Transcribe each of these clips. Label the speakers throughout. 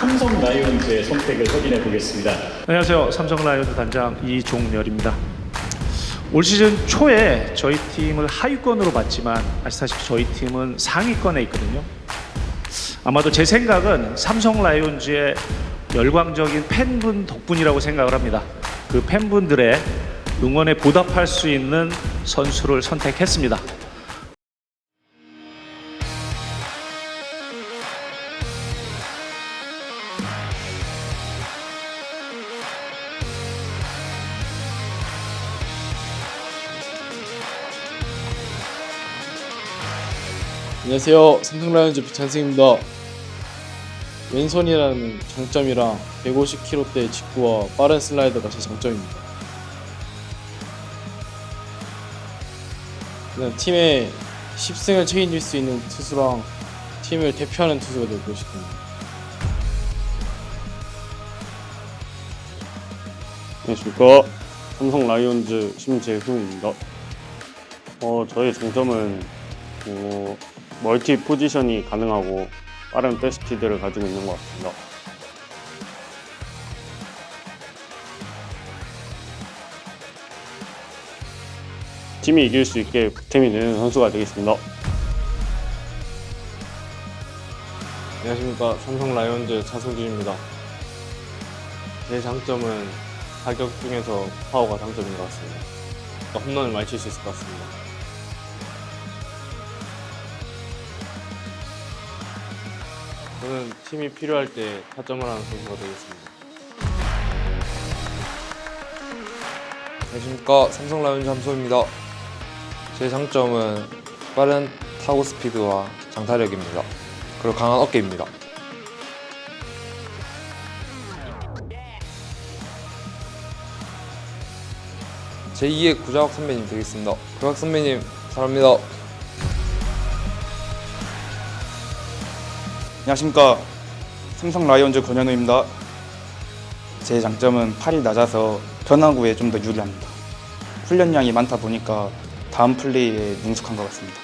Speaker 1: 삼성 라이온즈의 선택을 확인해 보겠습니다.
Speaker 2: 안녕하세요. 삼성 라이온즈 단장 이종열입니다. 올 시즌 초에 저희 팀을 하위권으로 봤지만 아시다시피 저희 팀은 상위권에 있거든요. 아마도 제 생각은 삼성 라이온즈의 열광적인 팬분 덕분이라고 생각을 합니다. 그 팬분들의 응원에 보답할 수 있는 선수를 선택했습니다.
Speaker 3: 안녕하세요. 삼성 라이온즈 비찬승입니다. 왼손이라는 장점이랑 150km대 직구와 빠른 슬라이더가 제 장점입니다. 팀의 10승을 책임질 수 있는 투수랑 팀을 대표하는 투수가 되고 싶습니다.
Speaker 4: 안녕하십니까 삼성 라이온즈 심재훈입니다. 어, 저의 장점은 어, 멀티 포지션이 가능하고 빠른 백스피드를 가지고 있는 것 같습니다. 팀이 이길 수 있게 보탬이 되는 선수가 되겠습니다.
Speaker 3: 안녕하십니까. 삼성 라이온즈 차승준입니다. 제 장점은 타격 중에서 파워가 장점인 것 같습니다. 홈런을 많이 칠 수 있을 것 같습니다. 저는 팀이 필요할 때 타점을 하는 선수가 되겠습니다.
Speaker 5: 안녕하십니까 삼성 라이온즈 함소입니다. 제 장점은 빠른 타구 스피드와 장타력입니다. 그리고 강한 어깨입니다. 제 2의 구자욱 선배님 되겠습니다. 구자욱 선배님 사랑합니다.
Speaker 6: 안녕하십니까 삼성 라이온즈 권현우입니다. 제 장점은 팔이 낮아서 변화구에 좀 더 유리합니다. 훈련량이 많다 보니까 다음 플레이에 능숙한 것 같습니다.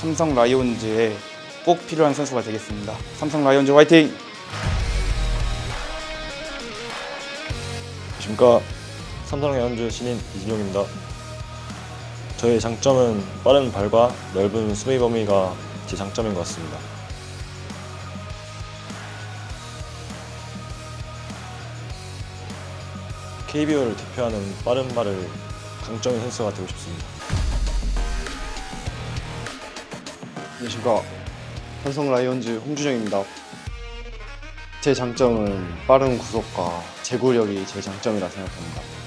Speaker 6: 삼성 라이온즈에 꼭 필요한 선수가 되겠습니다. 삼성 라이온즈 화이팅!
Speaker 7: 안녕하십니까 삼성 라이온즈 신인 이진용입니다. 저의 장점은 빠른 발과 넓은 수비 범위가 제 장점인 것 같습니다. KBO를 대표하는 빠른 발을 강점인 선수가 되고 싶습니다.
Speaker 8: 안녕하십니까 삼성 라이온즈 홍준영입니다. 제 장점은 빠른 구속과 제구력이 제 장점이라 생각합니다.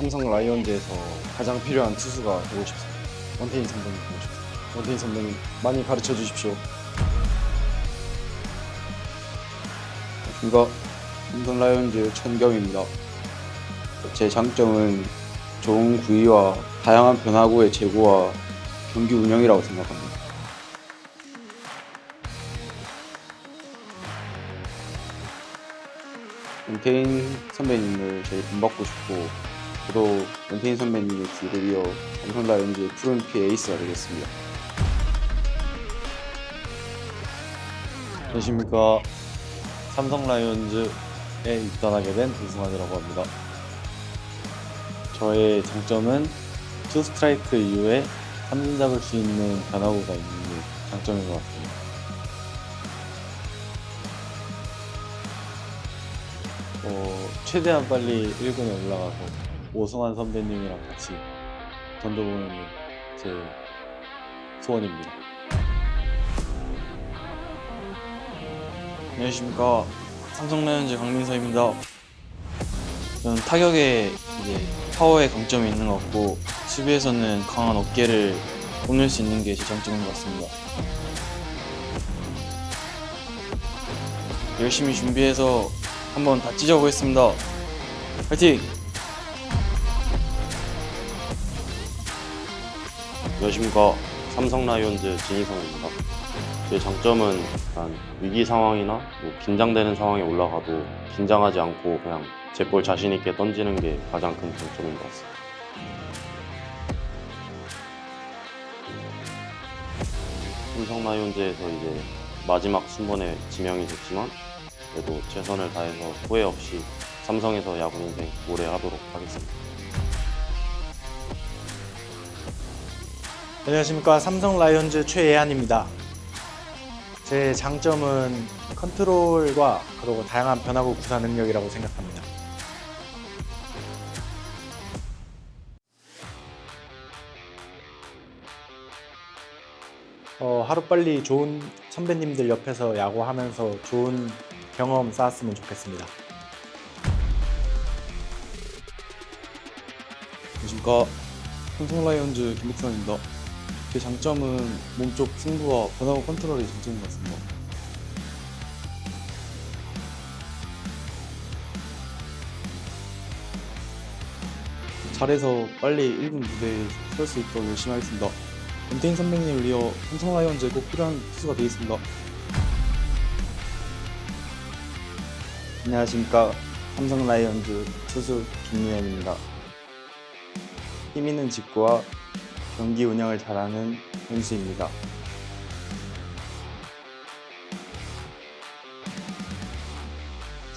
Speaker 8: 삼성 라이온즈에서 가장 필요한 투수가 되고 싶습니다. 원태인 선배님 되고 싶습니다. 원태인 선배님 많이 가르쳐 주십시오.
Speaker 6: 이거 삼성 라이온즈 천경입니다. 제 장점은 좋은 구위와 다양한 변화구의 제고와 경기 운영이라고 생각합니다. 원태인 선배님을 제일 본받고 싶고 저도 원태인 선배님의 뒤를 이어 삼성 라이온즈의 푸른 피 에이스가 되겠습니다.
Speaker 7: 안녕하십니까 삼성 라이온즈에 입단하게 된 이승환이라고 합니다. 저의 장점은 투 스트라이크 이후에 삼진 잡을 수 있는 변화구가 있는 게 장점인 것 같습니다. 어, 최대한 빨리 1군에 올라가서 오승환 선배님이랑 같이 던져보는 게 제 소원입니다.
Speaker 3: 안녕하십니까 삼성 라이온즈 강민서입니다. 저는 타격에 이제 파워에 강점이 있는 것 같고 수비에서는 강한 어깨를 뽐낼 수 있는 게 제 장점인 것 같습니다. 열심히 준비해서 한번 다 찢어보겠습니다. 파이팅!
Speaker 4: 안녕하십니까 삼성 라이온즈 진희성입니다. 제 장점은 일단 위기 상황이나 뭐 긴장되는 상황에 올라가도 긴장하지 않고 그냥
Speaker 9: 제 볼 자신 있게 던지는 게 가장 큰 장점인 것 같습니다. 삼성 라이온즈에서 이제 마지막 순번에 지명이 됐지만 그래도 최선을 다해서 후회 없이 삼성에서 야구 인생 오래 하도록 하겠습니다.
Speaker 10: 안녕하십니까 삼성 라이온즈 최예한입니다. 제 장점은 컨트롤과 그리고 다양한 변화구 구사 능력이라고 생각합니다. 어, 하루빨리 좋은 선배님들 옆에서 야구하면서 좋은 경험 쌓았으면 좋겠습니다.
Speaker 3: 안녕하십니까 삼성 라이온즈 김복선입니다. 제 장점은 몸쪽 승부와 변화구 컨트롤이 장점인 것 같습니다. 잘해서 빨리 1군 무대에 설 수 있도록 열심히 하겠습니다. 원태인 선배님을 이어 삼성 라이온즈에 꼭 필요한 투수가 되겠습니다.
Speaker 11: 안녕하십니까 삼성 라이온즈 투수 김유현입니다. 힘 있는 직구와 경기 운영을 잘하는 선수입니다.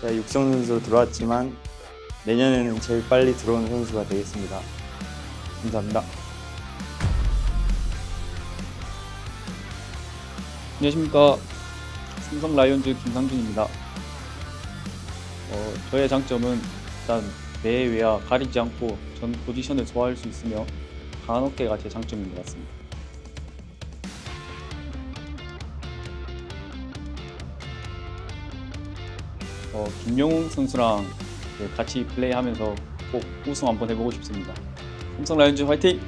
Speaker 11: 제가 육성 선수로 들어왔지만 내년에는 제일 빨리 들어오는 선수가 되겠습니다. 감사합니다.
Speaker 12: 안녕하십니까 삼성 라이온즈 김상준입니다. 어, 저의 장점은 일단 내 외야 가리지 않고 전 포지션을 소화할 수 있으며 강한 어깨가 제 장점인 것 같습니다. 어, 김용웅 선수랑 그 같이 플레이하면서 꼭 우승 한번 해보고 싶습니다. 삼성 라이온즈 화이팅!